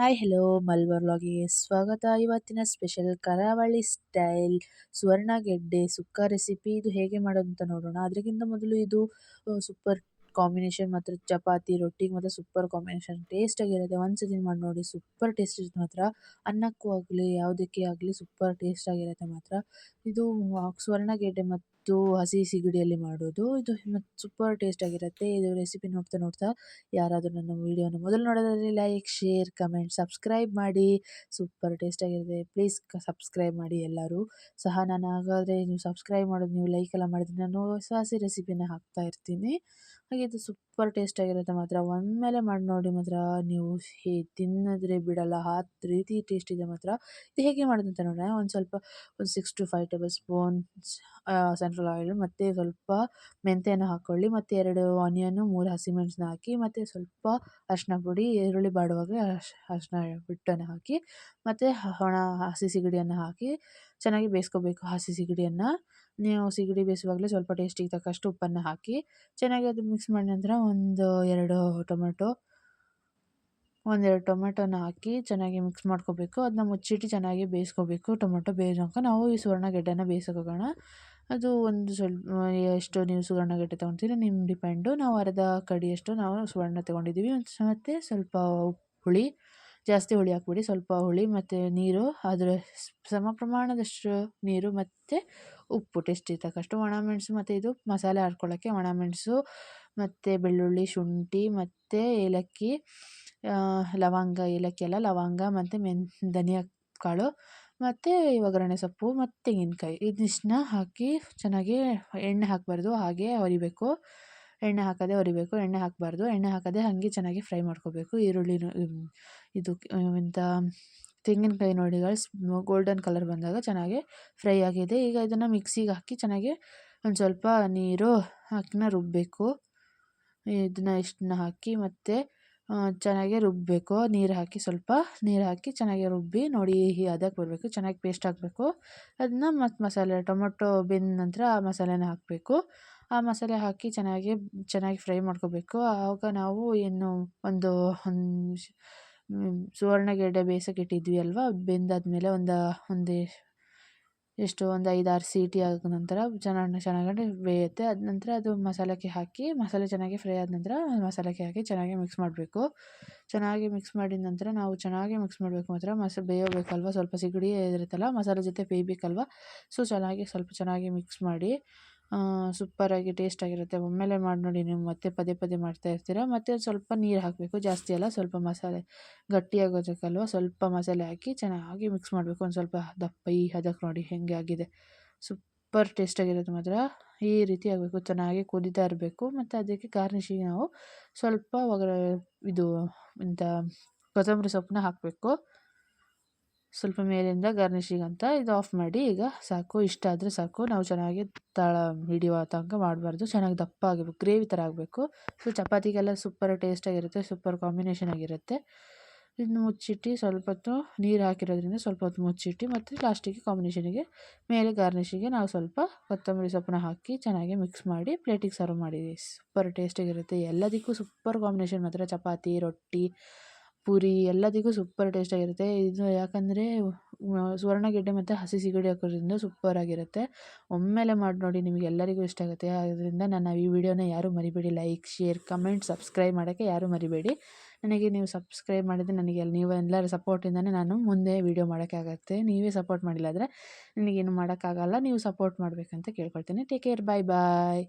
Hi hello Malabar ವ್ಲಾಗಿಗೆ ಸ್ವಾಗತ. ಇವತ್ತಿನ special ಕರಾವಳಿ ಸ್ಟೈಲ್ ಸುವರ್ಣಗೆಡ್ಡೆ ಸುಕ್ಕ ರೆಸಿಪಿ ಇದು ಹೇಗೆ ಮಾಡೋದು ಅಂತ ನೋಡೋಣ. ಅದಕ್ಕಿಂತ ಮೊದಲು ಇದು ಸೂಪರ್ ಕಾಂಬಿನೇಷನ್ ಮಾತ್ರ. ಚಪಾತಿ ರೊಟ್ಟಿಗೆ ಮಾತ್ರ ಸೂಪರ್ ಕಾಂಬಿನೇಷನ್ ಟೇಸ್ಟ್ ಆಗಿರುತ್ತೆ. ಒಂದ್ಸತಿ ಮಾಡಿ ನೋಡಿ ಸೂಪರ್ ಟೇಸ್ಟ್ ಇರುತ್ತೆ ಮಾತ್ರ. ಅನ್ನಕ್ಕೂ ಆಗಲಿ, ಯಾವುದಕ್ಕೆ ಆಗಲಿ ಸೂಪರ್ ಟೇಸ್ಟ್ ಆಗಿರುತ್ತೆ ಮಾತ್ರ. ಇದು ಸುವರ್ಣಗೆಡ್ಡೆ ಮತ್ತು ಹಸಿ ಸಿಗಡಿಯಲ್ಲಿ ಮಾಡೋದು. ಇದು ಸೂಪರ್ ಟೇಸ್ಟ್ ಆಗಿರುತ್ತೆ. ಇದು ರೆಸಿಪಿ ನೋಡ್ತಾ ನೋಡ್ತಾ ಯಾರಾದರೂ ನನ್ನ ವೀಡಿಯೋನ ಮೊದಲು ನೋಡೋದಾದರೆ ಲೈಕ್ ಶೇರ್ ಕಮೆಂಟ್ ಸಬ್ಸ್ಕ್ರೈಬ್ ಮಾಡಿ. ಸೂಪರ್ ಟೇಸ್ಟ್ ಆಗಿರುತ್ತೆ. ಪ್ಲೀಸ್ ಸಬ್ಸ್ಕ್ರೈಬ್ ಮಾಡಿ ಎಲ್ಲರೂ. ಸಹ ನಾನು ಹಾಗಾದರೆ ನೀವು ಸಬ್ಸ್ಕ್ರೈಬ್ ಮಾಡೋದು, ನೀವು ಲೈಕ್ ಎಲ್ಲ ಮಾಡಿದ್ರೆ ನಾನು ಹೊಸ ಹೊಸ ರೆಸಿಪಿನ ಹಾಕ್ತಾ ಇರ್ತೀನಿ. ಹಾಗೆ ಇದು ಸೂಪರ್ ಟೇಸ್ಟ್ ಆಗಿರುತ್ತೆ ಮಾತ್ರ. ಒಮ್ಮೆಲೆ ಮಾಡಿ ನೋಡಿ ಮಾತ್ರ ನೀವು ಹೇ, ತಿನ್ನದ್ರೆ ಬಿಡಲ್ಲ, ಆ ರೀತಿ ಟೇಸ್ಟ್ ಇದೆ ಮಾತ್ರ. ಇದು ಹೇಗೆ ಮಾಡೋದು ಅಂತ ನೋಡೋಣ ಒಂದು ಸ್ವಲ್ಪ, ಒಂದು six to five tablespoon central oil ಮತ್ತು ಸ್ವಲ್ಪ ಮೆಂತೆಯನ್ನು ಹಾಕ್ಕೊಳ್ಳಿ ಮತ್ತು ಎರಡು ಆನಿಯನ್ನು ಮೂರು ಹಸಿಮೆಣಸನ್ನ ಹಾಕಿ, ಮತ್ತು ಸ್ವಲ್ಪ ಅರಿಶಿನ ಪುಡಿ, ಈರುಳ್ಳಿ ಬಾಡುವಾಗ ಅರಿಶಿನ ಬಿಟ್ಟನ್ನು ಹಾಕಿ, ಮತ್ತು ಒಣ ಹಸಿ ಸಿಗಡಿಯನ್ನು ಹಾಕಿ ಚೆನ್ನಾಗಿ ಬೇಯಿಸ್ಕೋಬೇಕು ಹಸಿ ಸಿಗಡಿಯನ್ನು. ನೀವು ಸಿಗಡಿ ಬೇಯಿಸುವಾಗಲೇ ಸ್ವಲ್ಪ ಟೇಸ್ಟಿಗೆ ತಕ್ಕಷ್ಟು ಉಪ್ಪನ್ನು ಹಾಕಿ ಚೆನ್ನಾಗಿ ಅದು ಮಿಕ್ಸ್ ಮಾಡಿದ ನಂತರ ಒಂದು ಎರಡು ಟೊಮೆಟೊ, ಒಂದೆರಡು ಟೊಮೆಟೊನ ಹಾಕಿ ಚೆನ್ನಾಗಿ ಮಿಕ್ಸ್ ಮಾಡ್ಕೋಬೇಕು. ಅದನ್ನ ಮುಚ್ಚಿಟ್ಟು ಚೆನ್ನಾಗಿ ಬೇಯಿಸ್ಕೋಬೇಕು. ಟೊಮೆಟೊ ಬೇಯಿಸೋಕೆ ನಾವು ಈ ಸುವರ್ಣಗೆಡ್ಡೆನ ಬೇಯಿಸೋಕೆ ಹೋಗೋಣ. ಅದು ಒಂದು ಸ್ವಲ್ಪ, ಎಷ್ಟು ನೀವು ಸುವರ್ಣಗೆಡ್ಡೆ ತೊಗೊತೀರ ನಿಮ್ಮ ಡಿಪೆಂಡು ನಾವು ಅರ್ಧ ಕಡಿಯಷ್ಟು ನಾವು ಸುವರ್ಣ ತೊಗೊಂಡಿದ್ದೀವಿ. ಮತ್ತು ಸ್ವಲ್ಪ ಹುಳಿ ಜಾಸ್ತಿ ಹುಳಿ ಹಾಕ್ಬಿಡಿ. ಸ್ವಲ್ಪ ಹುಳಿ ಮತ್ತು ನೀರು ಅದರ ಸಮ ಪ್ರಮಾಣದಷ್ಟು ನೀರು ಮತ್ತು ಉಪ್ಪು ಟೇಸ್ಟಿಗೆ ತಕ್ಕಷ್ಟು ಒಣಮೆಣಸು ಮತ್ತು ಇದು ಮಸಾಲೆ ಹಾಕ್ಕೊಳ್ಳೋಕ್ಕೆ ಒಣಮೆಣಸು ಮತ್ತು ಬೆಳ್ಳುಳ್ಳಿ, ಶುಂಠಿ ಮತ್ತು ಏಲಕ್ಕಿ ಲವಂಗ, ಏಲಕ್ಕಿ ಎಲ್ಲ ಲವಂಗ ಮತ್ತು ಮೆನ್, ಧನಿಯಾ ಕಾಳು ಮತ್ತು ಒಗ್ಗರಣೆ ಸೊಪ್ಪು ಮತ್ತು ತೆಂಗಿನಕಾಯಿ. ಇದಿಷ್ಟನ್ನ ಹಾಕಿ ಚೆನ್ನಾಗಿ ಎಣ್ಣೆ ಹಾಕಬಾರ್ದು, ಹಾಗೆ ಹುರಿಬೇಕು. ಎಣ್ಣೆ ಹಾಕದೆ ಹುರಿಬೇಕು, ಎಣ್ಣೆ ಹಾಕಬಾರ್ದು. ಎಣ್ಣೆ ಹಾಕದೆ ಹಾಗೆ ಚೆನ್ನಾಗಿ ಫ್ರೈ ಮಾಡ್ಕೋಬೇಕು. ಈರುಳ್ಳಿ ಇದು ಎಂಥ ತೆಂಗಿನಕಾಯಿ ನೋಡಿಗಳು ಗೋಲ್ಡನ್ ಕಲರ್ ಬಂದಾಗ ಚೆನ್ನಾಗಿ ಫ್ರೈ ಆಗಿದೆ. ಈಗ ಇದನ್ನು ಮಿಕ್ಸಿಗೆ ಹಾಕಿ ಚೆನ್ನಾಗಿ ಒಂದು ಸ್ವಲ್ಪ ನೀರು ಹಾಕಿನ ರುಬ್ಬಬೇಕು ಇದನ್ನ ಇಷ್ಟನ್ನ ಹಾಕಿ ಮತ್ತು ಚೆನ್ನಾಗಿ ರುಬ್ಬಬೇಕು ನೀರು ಹಾಕಿ ಸ್ವಲ್ಪ ನೀರು ಹಾಕಿ ಚೆನ್ನಾಗಿ ರುಬ್ಬಿ ನೋಡಿ ಅದಕ್ಕೆ ಬರಬೇಕು. ಚೆನ್ನಾಗಿ ಪೇಸ್ಟ್ ಹಾಕಬೇಕು ಅದನ್ನ ಮತ್ತು ಮಸಾಲೆ, ಟೊಮೊಟೊ ಬೆಂದ ನಂತರ ಆ ಮಸಾಲೆನ ಹಾಕಬೇಕು. ಆ ಮಸಾಲೆ ಹಾಕಿ ಚೆನ್ನಾಗಿ ಚೆನ್ನಾಗಿ ಫ್ರೈ ಮಾಡ್ಕೋಬೇಕು. ಆವಾಗ ನಾವು ಏನು ಒಂದು ಸುವರ್ಣಗೆಡ್ಡೆ ಬೇಯಿಸೋಕೆ ಇಟ್ಟಿದ್ವಿ ಅಲ್ವಾ? ಬೆಂದಾದಮೇಲೆ ಒಂದು ಒಂದು ಎಷ್ಟು, ಒಂದು ಐದಾರು ಸೀಟಿ ಆದ ನಂತರ ಚೆನ್ನಾಗಿ ಚೆನ್ನಾಗಿ ಬೇಯುತ್ತೆ. ಅದ ನಂತರ ಅದು ಮಸಾಲಕ್ಕೆ ಹಾಕಿ, ಮಸಾಲೆ ಚೆನ್ನಾಗಿ ಫ್ರೈ ಆದ ನಂತರ ಮಸಾಲಕ್ಕೆ ಹಾಕಿ ಚೆನ್ನಾಗಿ ಮಿಕ್ಸ್ ಮಾಡಬೇಕು. ಚೆನ್ನಾಗಿ ಮಿಕ್ಸ್ ಮಾಡಿದ ನಂತರ ನಾವು ಚೆನ್ನಾಗಿ ಮಿಕ್ಸ್ ಮಾಡಬೇಕು ಮಾತ್ರ. ಮಸ ಬೇಯಬೇಕಲ್ವ ಸ್ವಲ್ಪ ಸಿಗಡಿ ಇರುತ್ತಲ್ಲ, ಮಸಾಲೆ ಜೊತೆ ಬೇಯಬೇಕಲ್ವ? ಸೊ, ಚೆನ್ನಾಗಿ, ಸ್ವಲ್ಪ ಚೆನ್ನಾಗಿ ಮಿಕ್ಸ್ ಮಾಡಿ ಸೂಪರಾಗಿ ಟೇಸ್ಟಾಗಿರುತ್ತೆ ಒಮ್ಮೆಲೆ ಮಾಡಿ ನೋಡಿ ನೀವು ಮತ್ತೆ ಪದೇ ಪದೇ ಮಾಡ್ತಾ ಇರ್ತೀರ. ಮತ್ತು ಸ್ವಲ್ಪ ನೀರು ಹಾಕಬೇಕು. ಜಾಸ್ತಿ ಅಲ್ಲ, ಸ್ವಲ್ಪ ಮಸಾಲೆ. ಗಟ್ಟಿಯಾಗೋದಕ್ಕಲ್ವ ಸ್ವಲ್ಪ ಮಸಾಲೆ ಹಾಕಿ ಚೆನ್ನಾಗಿ ಮಿಕ್ಸ್ ಮಾಡಬೇಕು. ಒಂದು ಸ್ವಲ್ಪ ದಪ್ಪ ಈ ಹದಕ್ಕೆ ನೋಡಿ ಹೇಗೆ ಆಗಿದೆ. ಸೂಪರ್ ಟೇಸ್ಟಾಗಿರೋದು ಮಾತ್ರ. ಈ ರೀತಿ ಆಗಬೇಕು. ಚೆನ್ನಾಗಿ ಕುದಿತಾ ಇರಬೇಕು. ಮತ್ತು ಅದಕ್ಕೆ ಗಾರ್ನಿಷಿಗೆ ನಾವು ಸ್ವಲ್ಪ ಒಗ್ಗರ ಇದು ಎಂಥ ಕೊತ್ತಂಬರಿ ಸೊಪ್ಪನ್ನ ಹಾಕಬೇಕು. ಸ್ವಲ್ಪ ಮೇಲಿಂದ ಗಾರ್ನಿಷಿಂಗ್ ಅಂತ ಇದು ಆಫ್ ಮಾಡಿ, ಈಗ ಸಾಕು, ಇಷ್ಟ ಆದರೆ ಸಾಕು. ನಾವು ಚೆನ್ನಾಗಿ ತಳ ಹಿಡಿಯುವ ತನಕ ಮಾಡಬಾರ್ದು. ಚೆನ್ನಾಗಿ ದಪ್ಪ ಆಗಬೇಕು ಗ್ರೇವಿ ಥರ ಆಗಬೇಕು. ಸೊ ಚಪಾತಿಗೆಲ್ಲ ಸೂಪರ್ ಟೇಸ್ಟಾಗಿರುತ್ತೆ ಸೂಪರ್ ಕಾಂಬಿನೇಷನ್ ಆಗಿರುತ್ತೆ. ಇದನ್ನು ಮುಚ್ಚಿಟ್ಟು ಸ್ವಲ್ಪ ಹೊತ್ತು ನೀರು ಹಾಕಿರೋದ್ರಿಂದ ಸ್ವಲ್ಪ ಹೊತ್ತು ಮುಚ್ಚಿಟ್ಟು ಮತ್ತು ಲಾಸ್ಟಿಗೆ ಕಾಂಬಿನೇಷನಿಗೆ ಮೇಲೆ ಗಾರ್ನಿಷಿಗೆ ನಾವು ಸ್ವಲ್ಪ ಕೊತ್ತಂಬರಿ ಸೊಪ್ಪನ್ನ ಹಾಕಿ ಚೆನ್ನಾಗಿ ಮಿಕ್ಸ್ ಮಾಡಿ ಪ್ಲೇಟಿಗೆ ಸರ್ವ್ ಮಾಡಿದ್ದೀವಿ ಸೂಪರ್ ಟೇಸ್ಟಾಗಿರುತ್ತೆ ಎಲ್ಲದಕ್ಕೂ ಸೂಪರ್ ಕಾಂಬಿನೇಷನ್ ಮಾತ್ರ. ಚಪಾತಿ, ರೊಟ್ಟಿ ಪೂರಿ ಎಲ್ಲದಕ್ಕೂ ಸೂಪರ್ ಟೇಸ್ಟಾಗಿರುತ್ತೆ ಇದು ಯಾಕಂದರೆ ಸುವರ್ಣಗೆಡ್ಡೆ ಮತ್ತು ಹಸಿ ಸಿಗಡಿ ಹಾಕೋದ್ರಿಂದ ಸೂಪರಾಗಿರುತ್ತೆ ಒಮ್ಮೆಲೆ ಮಾಡಿ ನೋಡಿ ನಿಮಗೆ ಎಲ್ಲರಿಗೂ ಇಷ್ಟ ಆಗುತ್ತೆ. ಆದ್ದರಿಂದ ನನ್ನ ಈ ವಿಡಿಯೋನ ಯಾರೂ ಮರಿಬೇಡಿ. ಲೈಕ್ ಶೇರ್ ಕಮೆಂಟ್ ಸಬ್ಸ್ಕ್ರೈಬ್ ಮಾಡೋಕ್ಕೆ ಯಾರೂ ಮರಿಬೇಡಿ. ನನಗೆ ನೀವು ಸಬ್ಸ್ಕ್ರೈಬ್ ಮಾಡಿದರೆ ನನಗೆ ನೀವು ಎಲ್ಲರ ಸಪೋರ್ಟಿಂದನೇ ನಾನು ಮುಂದೆ ವೀಡಿಯೋ ಮಾಡೋಕ್ಕಾಗತ್ತೆ ನೀವೇ ಸಪೋರ್ಟ್ ಮಾಡಿಲ್ಲ ಆದರೆ ನನಗೇನು ಮಾಡೋಕ್ಕಾಗಲ್ಲ. ನೀವು ಸಪೋರ್ಟ್ ಮಾಡಬೇಕಂತ ಕೇಳ್ಕೊಳ್ತೀನಿ. ಟೇಕ್ ಕೇರ್ ಬಾಯ್ ಬಾಯ್